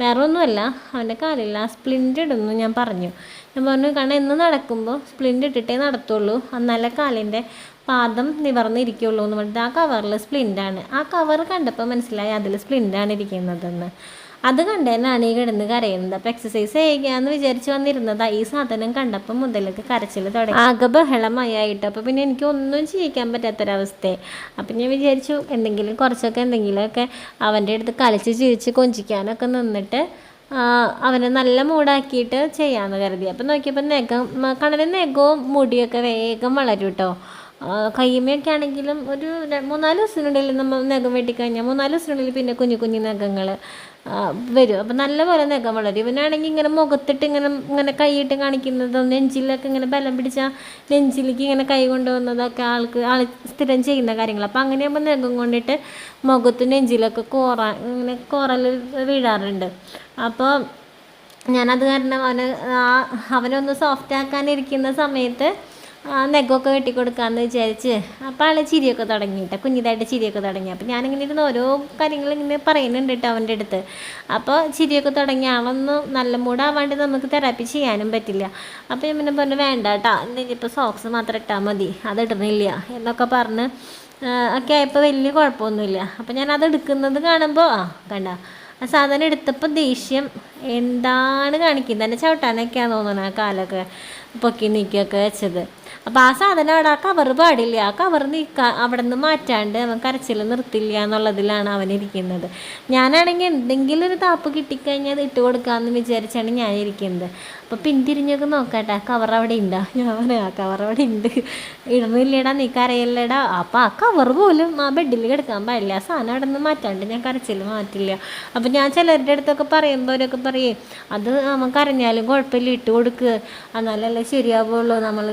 വേറെ ഒന്നുമല്ല അവന്റെ കാലില്ല സ്പ്ലിന്റ് ഇടുന്നു ഞാൻ പറഞ്ഞു. ഞാൻ പറഞ്ഞു കാരണം എന്ന് നടക്കുമ്പോൾ സ്പ്ലിന്റ് ഇട്ടിട്ടേ നടത്തുള്ളൂ. എന്നാലേ കാലിന്റെ പാദം നിവർന്നിരിക്കുള്ളൂ എന്ന് പറഞ്ഞിട്ട് ആ കവറിൽ സ്പ്ലിന്റാണ് ആ കവർ കണ്ടപ്പോൾ മനസ്സിലായി അതിൽ സ്പ്ലിന്റാണ് ഇരിക്കുന്നതെന്ന്. അത് കണ്ടേനാണ് ഈ കിടന്ന് കരയുന്നത്. അപ്പോൾ എക്സസൈസ് ചെയ്യുകയെന്ന് വിചാരിച്ച് വന്നിരുന്നതാ. ഈ സാധനം കണ്ടപ്പോൾ മുതലേക്ക് കരച്ചിൽ തുടങ്ങി. ആകെ ബഹളമായിട്ട് അപ്പോൾ പിന്നെ എനിക്ക് ഒന്നും ചെയ്യിക്കാൻ പറ്റാത്തൊരവസ്ഥയെ അപ്പം ഞാൻ വിചാരിച്ചു എന്തെങ്കിലും കുറച്ചൊക്കെ എന്തെങ്കിലുമൊക്കെ അവന്റെ അടുത്ത് കളിച്ച് ചിരിച്ച് കൊഞ്ചിക്കാനൊക്കെ നിന്നിട്ട് അവനെ നല്ല മൂടാക്കിയിട്ട് ചെയ്യാമെന്ന് കരുതി. അപ്പം നോക്കിയപ്പോൾ നഖം കണ്ണന് നഖവും മുടിയൊക്കെ വേഗം വളരും കേട്ടോ കയ്യുമ്മയൊക്കെ ആണെങ്കിലും ഒരു മൂന്നാൽ ദിവസത്തിനുള്ളിൽ നമ്മൾ നഖം വെട്ടിക്കഴിഞ്ഞാൽ മൂന്നാൽ ദിവസത്തിനുള്ളിൽ പിന്നെ കുഞ്ഞു കുഞ്ഞു നഖങ്ങൾ വരും. അപ്പം നല്ലപോലെ നഖം വളരും ഇവനാണെങ്കിൽ ഇങ്ങനെ മുഖത്തിട്ട് ഇങ്ങനെ ഇങ്ങനെ കൈയിട്ട് കാണിക്കുന്നതും നെഞ്ചിലൊക്കെ ഇങ്ങനെ ബലം പിടിച്ചാൽ നെഞ്ചിലേക്ക് ഇങ്ങനെ കൈ കൊണ്ടുവന്നതൊക്കെ ആൾക്ക് ആൾ സ്ഥിരം ചെയ്യുന്ന കാര്യങ്ങൾ അപ്പം അങ്ങനെയാകുമ്പോൾ നഖം കൊണ്ടിട്ട് മുഖത്ത് നെഞ്ചിലൊക്കെ കോറ ഇങ്ങനെ കോറൽ വീഴാറുണ്ട്. അപ്പോൾ ഞാനത് കാരണം അവന് ആ അവനൊന്ന് സോഫ്റ്റ് ആക്കാനിരിക്കുന്ന സമയത്ത് നെഗമൊക്കെ കെട്ടിക്കൊടുക്കാമെന്ന് വിചാരിച്ച്. അപ്പോൾ ആൾ ചിരിയൊക്കെ തുടങ്ങിയിട്ട് കുഞ്ഞിതായിട്ട് ചിരിയൊക്കെ തുടങ്ങി. അപ്പോൾ ഞാനിങ്ങനെ ഇരുന്ന് ഓരോ കാര്യങ്ങൾ ഇങ്ങനെ പറയുന്നുണ്ട് കേട്ടോ അവന്റെ അടുത്ത്. അപ്പോൾ ചിരിയൊക്കെ തുടങ്ങി ആളൊന്നും നല്ല മൂടാവാണ്ട് നമുക്ക് തെറാപ്പി ചെയ്യാനും പറ്റില്ല. അപ്പോൾ ഞാൻ പിന്നെ പറഞ്ഞു വേണ്ട കേട്ടോ ഇനിയിപ്പോൾ സോക്സ് മാത്രം ഇട്ടാൽ മതി അത് ഇടുന്നില്ല എന്നൊക്കെ പറഞ്ഞ് ഒക്കെ ആയപ്പോൾ വലിയ കുഴപ്പമൊന്നുമില്ല. അപ്പോൾ ഞാൻ അത് എടുക്കുന്നത് കാണുമ്പോൾ ആ കണ്ട ആ സാധനം എടുത്തപ്പോൾ ദേഷ്യം എന്താണ് കാണിക്കുന്നത് എന്നെ ചവിട്ടാനൊക്കെയാണ് തോന്നുന്നത് ആ കാലൊക്കെ പൊക്കി നീക്കിയൊക്കെ വെച്ചത്. അപ്പോൾ ആ സാധനം അവിടെ ആ കവർ പാടില്ല. ആ കവർ നീക്കാ അവിടെ നിന്ന് മാറ്റാണ്ട് അവൻ കരച്ചിൽ നിർത്തില്ല എന്നുള്ളതിലാണ് അവൻ ഇരിക്കുന്നത്. ഞാനാണെങ്കിൽ എന്തെങ്കിലും ഒരു താപ്പ് കിട്ടിക്കഴിഞ്ഞാൽ അത് ഇട്ട് കൊടുക്കാമെന്ന് വിചാരിച്ചാണ് ഞാൻ ഇരിക്കുന്നത്. അപ്പോൾ പിന്തിരിഞ്ഞൊക്കെ നോക്കട്ടെ. ആ കവർ അവിടെ ഉണ്ടോ ഞാൻ പറഞ്ഞു ആ കവർ അവിടെ ഉണ്ട് ഇടുന്നില്ലേടാ നീ കരയല്ലടാ അപ്പോൾ ആ കവർ പോലും ആ ബെഡിൽ കിടക്കാൻ പാടില്ല. ആ സാധനം അവിടെ നിന്ന് മാറ്റാണ്ട് ഞാൻ കരച്ചിൽ മാറ്റില്ല. അപ്പോൾ ഞാൻ ചിലരുടെ അടുത്തൊക്കെ പറയുമ്പോൾ അവരൊക്കെ പറയേ അത് കരഞ്ഞാലും കുഴപ്പമില്ല ഇട്ട് കൊടുക്കുക എന്നാലല്ലേ ശരിയാവുള്ളൂ. നമ്മൾ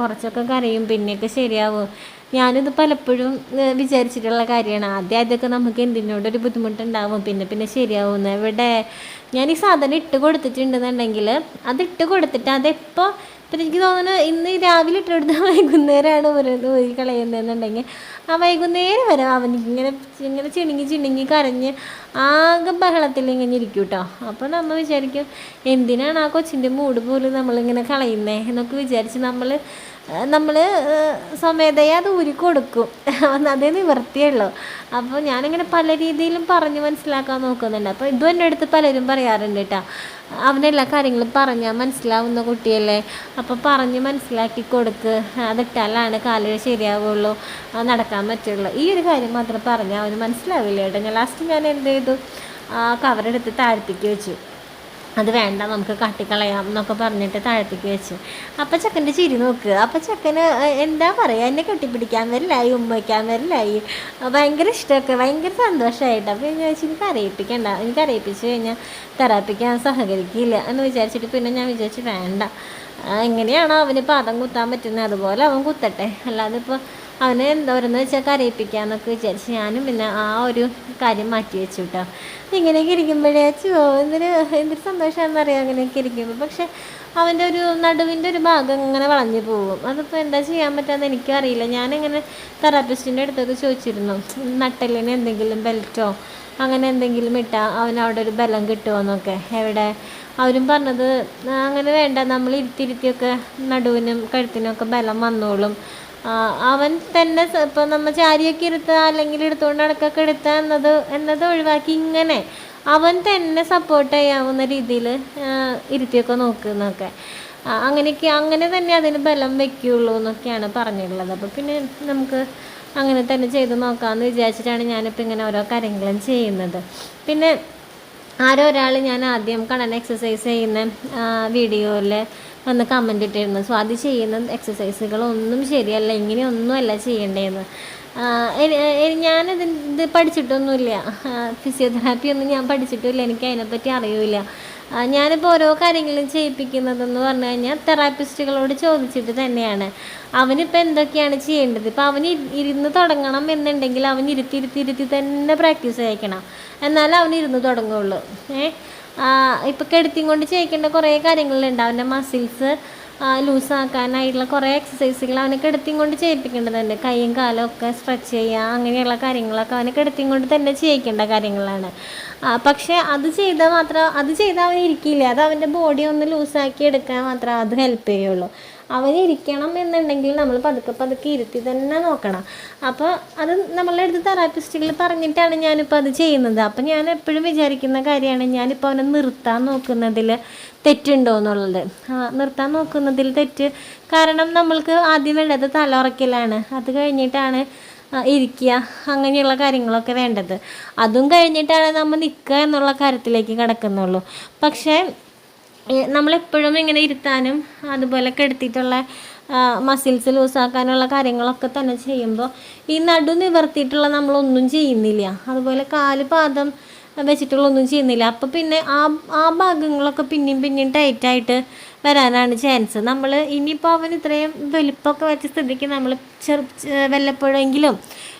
കുറച്ചൊക്കെ കരയും പിന്നെയൊക്കെ ശരിയാവും. ഞാനിത് പലപ്പോഴും വിചാരിച്ചിട്ടുള്ള കാര്യമാണ്. ആദ്യം ആദ്യമൊക്കെ നമുക്ക് എന്തിനോടൊരു ബുദ്ധിമുട്ടുണ്ടാവും. പിന്നെ പിന്നെ ശരിയാവുന്ന ഇവിടെ ഞാൻ ഈ സാധനം ഇട്ട് കൊടുത്തിട്ടുണ്ടെന്നുണ്ടെങ്കിൽ അത് ഇട്ട് കൊടുത്തിട്ട് അതെപ്പോൾ ഇപ്പം എനിക്ക് തോന്നുന്നു ഇന്ന് രാവിലെ ഇട്ടെടുത്ത <laughs> വൈകുന്നേരമാണ് ഓരോന്ന് കളയുന്നതെന്നുണ്ടെങ്കിൽ ആ വൈകുന്നേരം വരെ അവൻ ഇങ്ങനെ ഇങ്ങനെ ചിണുങ്ങി ചിണുങ്ങി കരഞ്ഞ് ആകെ ബഹളത്തിൽ ഇങ്ങനെ ഇരിക്കും കേട്ടോ അപ്പോൾ നമ്മൾ വിചാരിക്കും എന്തിനാണ് ആ കൊച്ചിന്റെ മൂഡ് പോലും നമ്മളിങ്ങനെ കളയുന്നത് എന്നൊക്കെ വിചാരിച്ച് നമ്മൾ നമ്മൾ സ്വമേധയാ അത് ഊരി കൊടുക്കും. അതേ നിവർത്തിയുള്ളൂ. അപ്പോൾ ഞാനിങ്ങനെ പല രീതിയിലും പറഞ്ഞ് മനസ്സിലാക്കാൻ നോക്കുന്നുണ്ട്. അപ്പോൾ ഇതും എന്റെ അടുത്ത് പലരും പറയാറുണ്ട് കേട്ടോ അവനെല്ലാ കാര്യങ്ങളും പറഞ്ഞാൽ മനസ്സിലാവുന്ന കുട്ടിയല്ലേ? അപ്പോൾ പറഞ്ഞ് മനസ്സിലാക്കി കൊടുക്ക്. അതിട്ടാലാണ് കാൽ ശരിയാവുള്ളൂ. നടക്കാൻ പറ്റുള്ളൂ. ഈ ഒരു കാര്യം മാത്രം പറഞ്ഞാൽ അവന് മനസ്സിലാവില്ല കേട്ടോ ഞാൻ ലാസ്റ്റ് ഞാൻ എന്ത് ചെയ്തു? ആ കവറെടുത്ത് താഴ്ത്തിക്ക് വെച്ചു. അത് വേണ്ട നമുക്ക് കട്ടിക്കളയാം എന്നൊക്കെ പറഞ്ഞിട്ട് താഴത്തേക്ക് വെച്ചു. അപ്പം ചെക്കന്റെ ചിരി നോക്ക്. അപ്പം ചെക്കന് എന്താ പറയുക എന്നെ കെട്ടിപ്പിടിക്കാൻ വരില്ലായി ഉമ്മ വയ്ക്കാൻ വരില്ലായി. ഭയങ്കര ഇഷ്ടമൊക്കെ ഭയങ്കര സന്തോഷമായിട്ട് അപ്പോൾ ഞാൻ ചോദിച്ചു എനിക്ക് അറിയിപ്പിക്കണ്ട. എനിക്ക് അറിയിപ്പിച്ച് കഴിഞ്ഞാൽ തെറാപ്പിക്കാൻ സഹകരിക്കില്ല. എന്ന് വിചാരിച്ചിട്ട് പിന്നെ ഞാൻ വിചാരിച്ചു വേണ്ട. എങ്ങനെയാണോ അവന് പാദം കുത്താൻ പറ്റുന്നത് അതുപോലെ അവൻ കുത്തട്ടെ. അല്ലാതെ ഇപ്പോൾ അവനെ എന്തോരെന്ന് വെച്ചാൽ കരയിപ്പിക്കാന്നൊക്കെ വിചാരിച്ച് ഞാനും പിന്നെ ആ ഒരു കാര്യം മാറ്റി വെച്ചു കേട്ടോ ഇങ്ങനെയൊക്കെ ഇരിക്കുമ്പോഴേ ചോ എന്തൊരു എന്തൊരു സന്തോഷമാണെന്ന് അറിയാം അങ്ങനെയൊക്കെ ഇരിക്കുമ്പോൾ പക്ഷെ അവന്റെ ഒരു നടുവിന്റെ ഒരു ഭാഗം ഇങ്ങനെ വളഞ്ഞു പോകും. അതിപ്പോൾ എന്താ ചെയ്യാൻ പറ്റാന്ന് എനിക്കും അറിയില്ല. ഞാനിങ്ങനെ തെറാപ്പിസ്റ്റിന്റെ അടുത്തൊക്കെ ചോദിച്ചിരുന്നു നട്ടലിന് എന്തെങ്കിലും ബെൽറ്റോ അങ്ങനെ എന്തെങ്കിലും ഇട്ടാൽ അവനവിടെ ഒരു ബലം കിട്ടുമോന്നൊക്കെ എവിടെ? അവരും പറഞ്ഞത് "ആ, അങ്ങനെ വേണ്ട. നമ്മൾ ഇരുത്തിരുത്തിയൊക്കെ നടുവിനും കഴുത്തിനും ഒക്കെ ബലം വന്നോളും. അവൻ തന്നെ ഇപ്പം നമ്മൾ ചാരിയൊക്കെ ഇരുത്തുക അല്ലെങ്കിൽ എടുത്തുകൊണ്ട് അടക്കൊക്കെ എടുത്തുക എന്നത് എന്നത് ഒഴിവാക്കി ഇങ്ങനെ അവൻ തന്നെ സപ്പോർട്ട് ചെയ്യാവുന്ന രീതിയിൽ ഇരുത്തിയൊക്കെ നോക്കുന്നൊക്കെ. അങ്ങനെയൊക്കെ അങ്ങനെ തന്നെ അതിന് ബലം വെക്കുകയുള്ളൂ എന്നൊക്കെയാണ് പറഞ്ഞിട്ടുള്ളത്. അപ്പോൾ പിന്നെ നമുക്ക് അങ്ങനെ തന്നെ ചെയ്ത് നോക്കാമെന്ന് വിചാരിച്ചിട്ടാണ് ഞാനിപ്പോൾ ഇങ്ങനെ ഓരോ കാര്യങ്ങളും ചെയ്യുന്നത്. പിന്നെ ആരോ ഒരാൾ ഞാൻ ആദ്യം കണ്ണൻ എക്സസൈസ് ചെയ്യുന്ന വീഡിയോയിൽ വന്ന് കമന്റ് ഇട്ടിരുന്നു. സോ അത് ചെയ്യുന്ന എക്സസൈസുകളൊന്നും ശരിയല്ല. ഇങ്ങനെയൊന്നുമല്ല ചെയ്യേണ്ടതെന്ന് ഞാനത് ഇത് പഠിച്ചിട്ടൊന്നുമില്ല. ഫിസിയോതെറാപ്പി ഒന്നും ഞാൻ പഠിച്ചിട്ടില്ല. എനിക്ക് അതിനെപ്പറ്റി അറിയില്ല. ഞാനിപ്പോൾ ഓരോ കാര്യങ്ങളും ചെയ്യിപ്പിക്കുന്നതെന്ന് പറഞ്ഞു കഴിഞ്ഞാൽ തെറാപ്പിസ്റ്റുകളോട് ചോദിച്ചിട്ട് തന്നെയാണ്. അവനിപ്പോൾ എന്തൊക്കെയാണ് ചെയ്യേണ്ടത്? ഇപ്പോൾ അവന് ഇരുന്ന് തുടങ്ങണം എന്നുണ്ടെങ്കിൽ അവൻ ഇരുത്തി ഇരുത്തി ഇരുത്തി തന്നെ പ്രാക്ടീസ് അയക്കണം എന്നാലേ അവൻ ഇരുന്ന് തുടങ്ങുള്ളൂ. ഏ? ഇപ്പോൾ കെടുത്തിയും കൊണ്ട് ചെയ്യിക്കേണ്ട കുറേ കാര്യങ്ങളുണ്ട് അവന്റെ മസിൽസ് ലൂസാക്കാനായിട്ടുള്ള കുറേ എക്സസൈസുകൾ അവനെ കിടത്തിയും കൊണ്ട് ചെയ്യിപ്പിക്കേണ്ടതുണ്ട് കൈയും കാലും ഒക്കെ സ്ട്രെച്ച് ചെയ്യുക അങ്ങനെയുള്ള കാര്യങ്ങളൊക്കെ അവനെ കിടത്തിയും കൊണ്ട് തന്നെ ചെയ്യിക്കേണ്ട കാര്യങ്ങളാണ്. പക്ഷേ അത് ചെയ്താൽ മാത്രം അത് ചെയ്താൽ അവൻ ഇരിക്കില്ല. അത് അവന്റെ ബോഡി ഒന്ന് ലൂസാക്കി എടുക്കാൻ മാത്രമേ അത് ഹെൽപ്പ് ചെയ്യുള്ളൂ. അവൻ ഇരിക്കണം എന്നുണ്ടെങ്കിൽ നമ്മൾ പതുക്കെ പതുക്കെ ഇരുത്തി തന്നെ നോക്കണം. അപ്പോൾ അത് നമ്മളുടെ അടുത്ത് തെറാപ്പിസ്റ്റുകൾ പറഞ്ഞിട്ടാണ് ഞാനിപ്പോൾ അത് ചെയ്യുന്നത്. അപ്പോൾ ഞാൻ എപ്പോഴും വിചാരിക്കുന്ന കാര്യമാണ് ഞാനിപ്പോൾ അവനെ നിർത്താൻ നോക്കുന്നതിൽ തെറ്റുണ്ടോ എന്നുള്ളത്. ആ, നിർത്താൻ നോക്കുന്നതിൽ തെറ്റ്. കാരണം നമ്മൾക്ക് ആദ്യം വേണ്ടത് തല ഉറക്കലാണ് അത് കഴിഞ്ഞിട്ടാണ് ഇരിക്കുക. അങ്ങനെയുള്ള കാര്യങ്ങളൊക്കെ വേണ്ടത്. അതും കഴിഞ്ഞിട്ടാണ് നമ്മൾ നിൽക്കുക എന്നുള്ള കാര്യത്തിലേക്ക് കിടക്കുന്നുള്ളൂ. പക്ഷേ നമ്മളെപ്പോഴും ഇങ്ങനെ ഇരുത്താനും അതുപോലെ കെടുത്തിട്ടുള്ള മസിൽസ് ലൂസാക്കാനുള്ള കാര്യങ്ങളൊക്കെ തന്നെ ചെയ്യുമ്പോൾ ഈ നടു നിവർത്തിയിട്ടുള്ള നമ്മളൊന്നും ചെയ്യുന്നില്ല. അതുപോലെ കാൽ പാദം വെച്ചിട്ടുള്ള ഒന്നും ചെയ്യുന്നില്ല. അപ്പോൾ പിന്നെ ആ ആ ഭാഗങ്ങളൊക്കെ പിന്നെയും പിന്നെയും ടൈറ്റായിട്ട് വരാനാണ് ചാൻസ് നമ്മൾ ഇനിയിപ്പോൾ അവൻ ഇത്രയും വലിപ്പമൊക്കെ വെച്ച സ്ഥിതിക്ക് നമ്മൾ ചെറു വല്ലപ്പോഴെങ്കിലും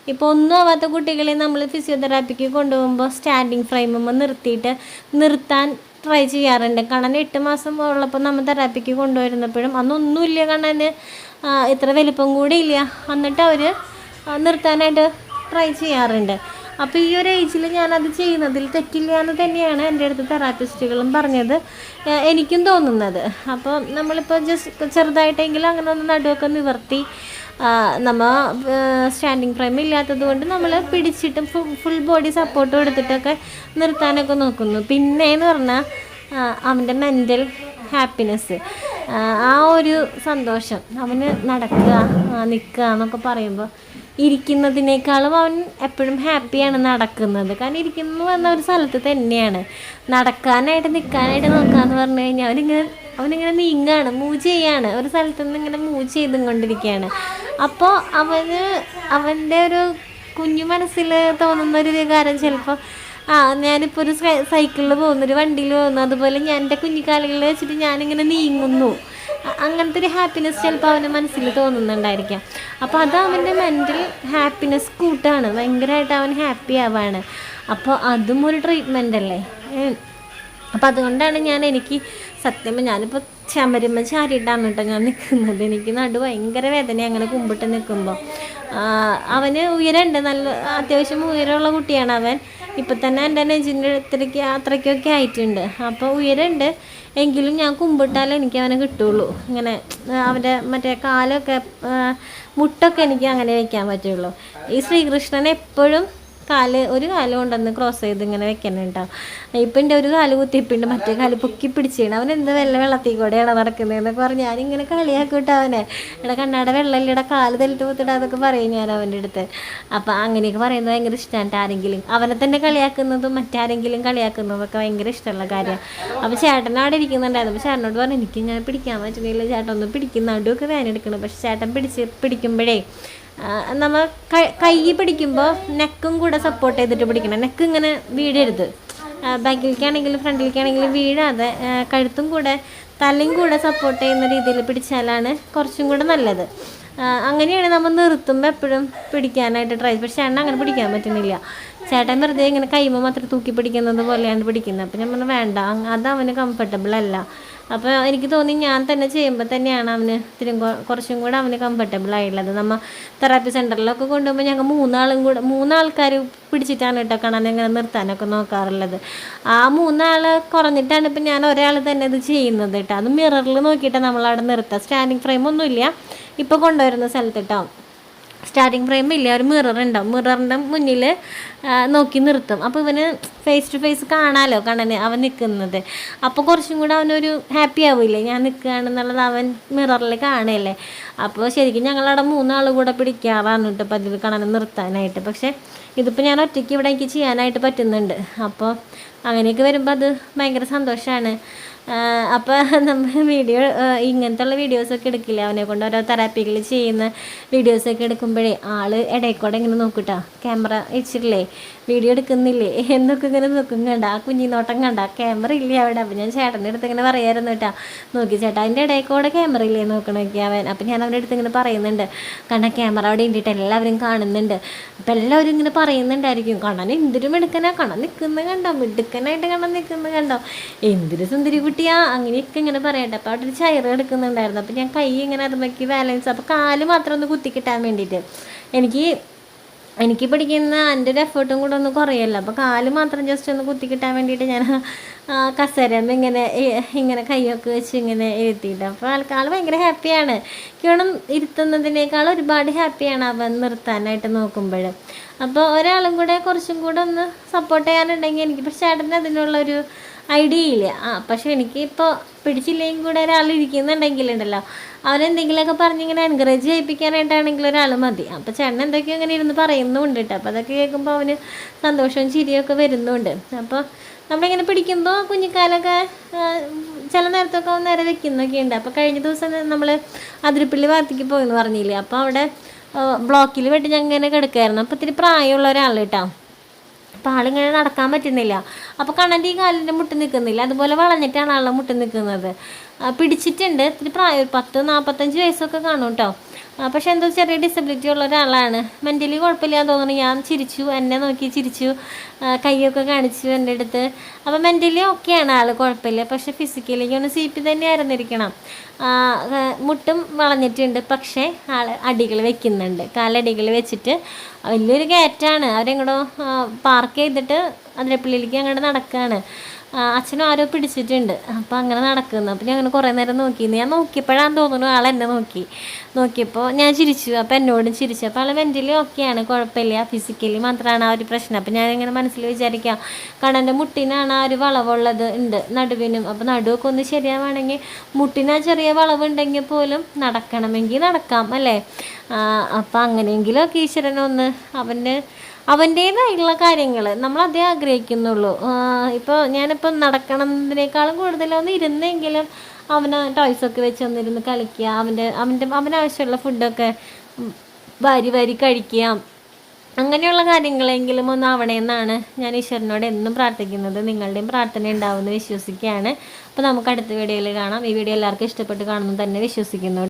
ഇപ്പോൾ ഒന്നും ആവാത്ത കുട്ടികളെ നമ്മൾ ഫിസിയോതെറാപ്പിക്ക് കൊണ്ടുപോകുമ്പോൾ സ്റ്റാൻഡിങ് ഫ്രെയിമുമ്പോൾ നിർത്തിയിട്ട് നിർത്താൻ ട്രൈ ചെയ്യാറുണ്ട്. കണ്ണൻ എട്ട് മാസം ഉള്ളപ്പോൾ നമ്മൾ തെറാപ്പിക്ക് കൊണ്ടുവരുന്നപ്പോഴും അന്നൊന്നുമില്ല കണ്ണന്. ഇത്ര വലിപ്പം കൂടി ഇല്ല. എന്നിട്ട് അവർ നിർത്താനായിട്ട് ട്രൈ ചെയ്യാറുണ്ട്. അപ്പോൾ ഈ ഒരു ഏജിൽ ഞാനത് ചെയ്യുന്നതിൽ തെറ്റില്ല എന്ന് തന്നെയാണ് എന്റെ അടുത്ത് തെറാപ്പിസ്റ്റുകളും പറഞ്ഞത്. എനിക്കും തോന്നുന്നത്. അപ്പോൾ നമ്മളിപ്പോൾ ജസ്റ്റ് ചെറുതായിട്ടെങ്കിലും അങ്ങനെ ഒന്ന് നടുവൊക്കെ നിവർത്തി നമ്മൾ സ്റ്റാൻഡിങ് ഫ്രെയിം ഇല്ലാത്തത് കൊണ്ട് നമ്മൾ പിടിച്ചിട്ടും ഫുൾ ബോഡി സപ്പോർട്ട് കൊടുത്തിട്ടൊക്കെ നിർത്താനൊക്കെ നോക്കുന്നു. പിന്നെ എന്ന് പറഞ്ഞാൽ അവന്റെ മെന്റൽ ഹാപ്പിനെസ് ആ ഒരു സന്തോഷം. അവന് നടക്കുക നിൽക്കുക എന്നൊക്കെ പറയുമ്പോൾ ഇരിക്കുന്നതിനേക്കാളും അവൻ എപ്പോഴും ഹാപ്പിയാണ് നടക്കുന്നത്. കാരണം ഇരിക്കുന്നു എന്ന ഒരു സ്ഥലത്ത് തന്നെയാണ്. നടക്കാനായിട്ട് നിൽക്കാനായിട്ട് നോക്കാന്ന് പറഞ്ഞു കഴിഞ്ഞാൽ അവനിങ്ങനെ അവനിങ്ങനെ നീങ്ങാണ് മൂവ് ചെയ്യാണ്. ഒരു സ്ഥലത്തു നിന്ന് ഇങ്ങനെ മൂവ് ചെയ്തും കൊണ്ടിരിക്കുകയാണ് അപ്പോൾ അവന് അവന്റെ ഒരു കുഞ്ഞു മനസ്സിൽ തോന്നുന്ന ഒരു വികാരം ചിലപ്പോൾ ആ ഞാനിപ്പോൾ ഒരു സൈക്കിളിൽ പോകുന്നു ഒരു വണ്ടിയിൽ പോകുന്നു. അതുപോലെ ഞാൻ എന്റെ കുഞ്ഞിക്കാലുകളിൽ വെച്ചിട്ട് ഞാനിങ്ങനെ നീങ്ങുന്നു. അങ്ങനത്തെ ഒരു ഹാപ്പിനെസ് ചിലപ്പോൾ അവന്റെ മനസ്സിൽ തോന്നുന്നുണ്ടായിരിക്കാം. അപ്പോൾ അത് അവന്റെ മെന്റൽ ഹാപ്പിനെസ് കൂട്ടാണ്. ഭയങ്കരമായിട്ട് അവൻ ഹാപ്പി ആവാണ്. അപ്പോൾ അതും ഒരു ട്രീറ്റ്മെന്റ് അല്ലേ? അപ്പോൾ അപ്പം അതുകൊണ്ടാണ് ഞാൻ എനിക്ക് സത്യം ഞാനിപ്പോൾ ചമരുമ്മ ചാരിയിട്ടാണ് കേട്ടോ ഞാൻ നിൽക്കുന്നത് എനിക്ക് നടു ഭയങ്കര വേദന അങ്ങനെ കുമ്പിട്ട് നിൽക്കുമ്പോൾ അവന് ഉയരമുണ്ട്. നല്ല അത്യാവശ്യം ഉയരമുള്ള കുട്ടിയാണ് അവൻ. ഇപ്പം തന്നെ എന്റെ നെഞ്ചിന്റെ അടുത്തേക്ക് അത്രയ്ക്കൊക്കെ ആയിട്ടുണ്ട്. അപ്പോൾ ഉയരമുണ്ട്. എങ്കിലും ഞാൻ കുമ്പിട്ടാലേ എനിക്ക് അവനെ കിട്ടുള്ളൂ. ഇങ്ങനെ അവന്റെ മറ്റേ കാലൊക്കെ മുട്ടൊക്കെ എനിക്ക് അങ്ങനെ വയ്ക്കാൻ പറ്റുള്ളൂ. ഈ ശ്രീകൃഷ്ണൻ എപ്പോഴും കാൽ ഒരു കാൽ കൊണ്ടന്ന് ക്രോസ് ചെയ്ത് ഇങ്ങനെ വെക്കണം കേട്ടോ ഇപ്പം എന്റെ ഒരു കാൽ കുത്തിപ്പിണ്ട് മറ്റേ കാൽ പൊക്കി പിടിച്ചാണ്. അവൻ എന്ത് വെള്ള വെള്ളത്തിൽ കൂടെയാണ് നടക്കുന്നതെന്നൊക്കെ പറഞ്ഞ് ഞാനിങ്ങനെ കളിയാക്കി വിട്ടാ അവനെ. ഇവിടെ കണ്ണാടെ വെള്ളമില്ല? കാൽ തല്ലിട്ട് അതൊക്കെ പറയും ഞാൻ അവന്റെ അടുത്ത്. അപ്പം അങ്ങനെയൊക്കെ പറയുന്നത് ഭയങ്കര ഇഷ്ടമാണ് ആരെങ്കിലും. അവനെ തന്നെ കളിയാക്കുന്നതും മറ്റാരെങ്കിലും കളിയാക്കുന്നതൊക്കെ ഭയങ്കര ഇഷ്ടമുള്ള കാര്യമാണ്. അപ്പോൾ ചേട്ടൻ അവിടെ ഇരിക്കുന്നുണ്ടായിരുന്നു. അപ്പോൾ ചേട്ടനോട് പറഞ്ഞു എനിക്ക് ഇങ്ങനെ പിടിക്കാൻ പറ്റുന്നില്ല. ചേട്ടൻ ഒന്ന് പിടിക്കും. നടുവൊക്കെ വേനെടുക്കണം. പക്ഷെ ചേട്ടൻ പിടിച്ച് പിടിക്കുമ്പോഴേ നമ്മൾ കൈ പിടിക്കുമ്പോൾ നെക്കും കൂടെ സപ്പോർട്ട് ചെയ്തിട്ട് പിടിക്കണം. നെക്ക് ഇങ്ങനെ വീഴരുത്. ബാക്കിലേക്കാണെങ്കിലും ഫ്രണ്ടിലേക്കാണെങ്കിലും വീഴാതെ കഴുത്തും കൂടെ തലയും കൂടെ സപ്പോർട്ട് ചെയ്യുന്ന രീതിയിൽ പിടിച്ചാലാണ് കുറച്ചും കൂടെ നല്ലത്. അങ്ങനെയാണ് നമ്മൾ നിർത്തുമ്പോൾ എപ്പോഴും പിടിക്കാനായിട്ട് ട്രൈ പക്ഷേ ചേട്ടൻ അങ്ങനെ പിടിക്കാൻ പറ്റുന്നില്ല. ചേട്ടൻ വെറുതെ ഇങ്ങനെ കൈമ മാത്രം തൂക്കി പിടിക്കുന്നത് പോലെയാണ് പിടിക്കുന്നത്. അപ്പം ഞാൻ വേണ്ട അത് അവന് കംഫർട്ടബിൾ അല്ല. അപ്പോൾ എനിക്ക് തോന്നി ഞാൻ തന്നെ ചെയ്യുമ്പോൾ തന്നെയാണ് അവന് ഇത്തിരി കുറച്ചും കൂടെ അവന് കംഫർട്ടബിൾ ആയിട്ടുള്ളത്. നമ്മൾ തെറാപ്പി സെന്ററിലൊക്കെ കൊണ്ടുപോകുമ്പോൾ ഞങ്ങൾ മൂന്നാളും കൂടെ മൂന്നാൾക്കാർ പിടിച്ചിട്ടാണ് കേട്ടോ കാണാൻ ഇങ്ങനെ നിർത്താനൊക്കെ നോക്കാറുള്ളത്. ആ മൂന്നാൾ കുറഞ്ഞിട്ടാണ് ഇപ്പം ഞാൻ ഒരാൾ തന്നെ ഇത് ചെയ്യുന്നത് കേട്ടോ. അത് മിററിൽ നോക്കിയിട്ട് നമ്മളവിടെ നിർത്തുക സ്റ്റാൻഡിങ് ഫ്രെയിം ഒന്നുമില്ല. ഇപ്പോൾ കൊണ്ടുവരുന്ന സ്ഥലത്ത് കേട്ടോ. സ്റ്റാർട്ടിങ് ഫ്രെയിം ഇല്ല? ഒരു മിറർ ഉണ്ടാവും മിററിന്റെ മുന്നിൽ നോക്കി നിർത്തും. അപ്പോൾ ഇവന് ഫേസ് ടു ഫേസ് കാണാമല്ലോ കണ്ണന്? അവൻ നിൽക്കുന്നത് അപ്പോൾ കുറച്ചും കൂടെ അവനൊരു ഹാപ്പി ആവില്ലേ? ഞാൻ നിൽക്കുകയാണെന്നുള്ളത് അവൻ മിററിൽ കാണുകയല്ലേ? അപ്പോൾ ശരിക്കും ഞങ്ങളവിടെ മൂന്നാൾ കൂടെ പിടിക്കാറാണ് കേട്ടോ പതിവ് കണ്ണനെ നിർത്താനായിട്ട്. പക്ഷേ ഇതിപ്പോൾ ഞാൻ ഒറ്റയ്ക്ക് ഇവിടെ എനിക്ക് ചെയ്യാനായിട്ട് പറ്റുന്നുണ്ട്. അപ്പോൾ അങ്ങനെയൊക്കെ വരുമ്പോൾ അത് ഭയങ്കര സന്തോഷമാണ് അപ്പോൾ <laughs> നമ്മൾ വീഡിയോ ഇങ്ങനത്തെ ഉള്ള വീഡിയോസൊക്കെ എടുക്കില്ല? അവനെ കൊണ്ട് ഓരോ തെറാപ്പികൾ ചെയ്യുന്ന വീഡിയോസൊക്കെ എടുക്കുമ്പോഴേ ആൾ ഇടയിൽ കൂടെ ഇങ്ങനെ നോക്കൂട്ടാ. ക്യാമറ വെച്ചിട്ടില്ലേ? വീഡിയോ എടുക്കുന്നില്ലേ? എന്നൊക്കെ ഇങ്ങനെ നോക്കും കണ്ട? ആ കുഞ്ഞിനോട്ടം കണ്ട? ക്യാമറ ഇല്ലേ അവിടെ? അപ്പം ഞാൻ ചേട്ടന്റെ അടുത്ത് ഇങ്ങനെ പറയായിരുന്നു കേട്ടാ. നോക്കി ചേട്ടാ അതിന്റെ ഇടയിൽ കൂടെ ക്യാമറ ഇല്ലേ നോക്കണമൊക്കെ അവൻ. അപ്പം ഞാൻ അവന്റെ അടുത്ത് ഇങ്ങനെ പറയുന്നുണ്ട്. കണ്ട ക്യാമറ അവിടെ ഇണ്ടിട്ട് എല്ലാവരും കാണുന്നുണ്ട്. അപ്പം എല്ലാവരും ഇങ്ങനെ പറയുന്നുണ്ടായിരിക്കും. കണ്ണൻ എന്തിനും എടുക്കനാ കണ്ണൻ നിൽക്കുന്ന കണ്ടോ? മിടുക്കനായിട്ട് കണ്ണൻ നിൽക്കുന്ന കണ്ടോ? എന്തൊരു സുന്ദരി കുട്ടിയാ. അങ്ങനെയൊക്കെ ഇങ്ങനെ പറയട്ടെ. അപ്പോൾ അവിടെ ഒരു ചയറ് എടുക്കുന്നുണ്ടായിരുന്നു. അപ്പം ഞാൻ കൈ ഇങ്ങനെ അതുമൊക്കെ ബാലൻസ് അപ്പോൾ കാൽ മാത്രം ഒന്ന് കുത്തി കിട്ടാൻ വേണ്ടിയിട്ട് എനിക്ക് എനിക്ക് പിടിക്കുന്ന എന്റെ ഒരു എഫേർട്ടും കൂടെ ഒന്ന് കുറയല്ലോ? അപ്പോൾ കാൽ മാത്രം ജസ്റ്റ് ഒന്ന് കുത്തി കിട്ടാൻ വേണ്ടിയിട്ട് ഞാൻ കസരമ്മ ഇങ്ങനെ ഇങ്ങനെ കൈയൊക്കെ വെച്ച് ഇങ്ങനെ എഴുത്തിയിട്ട് അപ്പോൾ ആൾക്കാൾ ഭയങ്കര ഹാപ്പിയാണ് കാരണം ഇരുത്തുന്നതിനേക്കാൾ ഒരുപാട് ഹാപ്പിയാണ് അവൻ നിർത്താനായിട്ട് നോക്കുമ്പോൾ അപ്പോൾ ഒരാളും കൂടെ കുറച്ചും കൂടെ ഒന്ന് സപ്പോർട്ട് ചെയ്യാനുണ്ടെങ്കിൽ എനിക്ക് പക്ഷേ ചേട്ടന് അതിനുള്ളൊരു ഐഡിയ ഇല്ല ആ പക്ഷെ എനിക്ക് ഇപ്പോൾ പിടിച്ചില്ലെങ്കിൽ കൂടെ ഒരാൾ ഇരിക്കുന്നുണ്ടെങ്കിലുണ്ടല്ലോ അവനെന്തെങ്കിലുമൊക്കെ പറഞ്ഞിങ്ങനെ എൻകറേജ് ചെയ്യിപ്പിക്കാനായിട്ടാണെങ്കിൽ ഒരാൾ മതി. അപ്പോൾ ചേട്ടൻ എന്തൊക്കെയോ ഇങ്ങനെ ഇരുന്ന് പറയുന്നുണ്ട് കേട്ടോ. അപ്പോൾ അതൊക്കെ കേൾക്കുമ്പോൾ അവന് സന്തോഷവും ചിരിയൊക്കെ വരുന്നുണ്ട്. അപ്പോൾ നമ്മളിങ്ങനെ പിടിക്കുമ്പോൾ കുഞ്ഞിക്കാലൊക്കെ ചില നേരത്തൊക്കെ നേരെ വെക്കുന്നൊക്കെ ഉണ്ട്. അപ്പോൾ കഴിഞ്ഞ ദിവസം നമ്മൾ അതിരപ്പള്ളി വാർത്തയ്ക്ക് പോയെന്ന് പറഞ്ഞില്ലേ? അപ്പോൾ അവിടെ ബ്ലോക്കിൽ വെട്ടി ഞാൻ ഇങ്ങനെ കിടക്കായിരുന്നു. അപ്പോൾ ഇത്തിരി പ്രായമുള്ള ഒരാൾ കേട്ടോ. അപ്പോൾ ആളിങ്ങനെ നടക്കാൻ പറ്റുന്നില്ല. അപ്പോൾ കണ്ണന്റെ ഈ കാലിന്റെ മുട്ട് നിൽക്കുന്നില്ല അതുപോലെ വളഞ്ഞിട്ടാണ് ആളുടെ മുട്ട് നിൽക്കുന്നത് പിടിച്ചിട്ടുണ്ട്. ഇത്തിരി പ്രായം പത്ത് നാൽപ്പത്തഞ്ച് വയസ്സൊക്കെ കാണും കേട്ടോ പക്ഷെ എന്തോ ചെറിയ ഡിസബിലിറ്റി ഉള്ള ഒരാളാണ്. മെന്റലി കുഴപ്പമില്ലാന്ന് തോന്നുന്നു. ഞാൻ ചിരിച്ചു എന്നെ നോക്കി ചിരിച്ചു കൈയൊക്കെ കാണിച്ചു എന്റെ അടുത്ത്. അപ്പോൾ മെന്റലി ഓക്കെയാണ് ആൾ കുഴപ്പമില്ല. പക്ഷെ ഫിസിക്കലി ഒന്ന് സി പി തന്നെ ആയിരുന്നിരിക്കണം മുട്ടും വളഞ്ഞിട്ടുണ്ട്. പക്ഷേ ആൾ അടികൾ വെക്കുന്നുണ്ട്. കാലടികൾ വെച്ചിട്ട് വലിയൊരു കയറ്റാണ് അവരെങ്ങോട്ടോ പാർക്ക് ചെയ്തിട്ട് അതിരപ്പള്ളിയിലേക്ക് അങ്ങോട്ട് നടക്കുകയാണ് അച്ഛനും ആരോ പിടിച്ചിട്ടുണ്ട്. അപ്പം അങ്ങനെ നടക്കുന്നു. അപ്പം ഞാൻ അങ്ങനെ കുറേ നേരം നോക്കി. ഞാൻ നോക്കിയപ്പോഴാണ് തോന്നുന്നു ആൾ എന്നെ നോക്കി. നോക്കിയപ്പോൾ ഞാൻ ചിരിച്ചു. അപ്പം എന്നോടും ചിരിച്ചു. അപ്പോൾ ആൾ മെന്റലി ഓക്കെയാണ് കുഴപ്പമില്ല. ഫിസിക്കലി മാത്രമാണ് ആ ഒരു പ്രശ്നം. അപ്പം ഇങ്ങനെ മനസ്സിൽ വിചാരിക്കാം കാരണം എന്റെ മുട്ടിനാണ് ആ ഒരു വളവുള്ളത് ഉണ്ട് നടുവിനും. അപ്പോൾ നടുവൊക്കെ ഒന്ന് ശരിയാവുകയാണെങ്കിൽ മുട്ടിനാ ചെറിയ വളവുണ്ടെങ്കിൽ പോലും നടക്കണമെങ്കിൽ നടക്കാം അല്ലേ? അപ്പം അങ്ങനെയെങ്കിലൊക്കെ ഈശ്വരനൊന്ന് അവന്റെ അവന്റേതായിട്ടുള്ള കാര്യങ്ങൾ നമ്മൾ അതേ ആഗ്രഹിക്കുന്നുള്ളൂ. ഇപ്പോൾ ഞാനിപ്പോൾ നടക്കണതിനേക്കാളും കൂടുതൽ ഒന്ന് ഇരുന്നെങ്കിലും അവന് ടോയ്സൊക്കെ വെച്ച് ഒന്നിരുന്ന് കളിക്കുക അവന്റെ അവന്റെ അവനാവശ്യമുള്ള ഫുഡൊക്കെ വാരി വാരി കഴിക്കുക അങ്ങനെയുള്ള കാര്യങ്ങളെങ്കിലും ഒന്ന് ആവണമെന്നാണ് ഞാൻ ഈശ്വരനോട് എന്നും പ്രാർത്ഥിക്കുന്നത്. നിങ്ങളുടെയും പ്രാർത്ഥന ഉണ്ടാവുമെന്ന് വിശ്വസിക്കുകയാണ്. അപ്പോൾ നമുക്ക് അടുത്ത വീഡിയോയിൽ കാണാം. ഈ വീഡിയോ എല്ലാവർക്കും ഇഷ്ടപ്പെട്ട് കാണുമെന്ന് തന്നെ വിശ്വസിക്കുന്നു.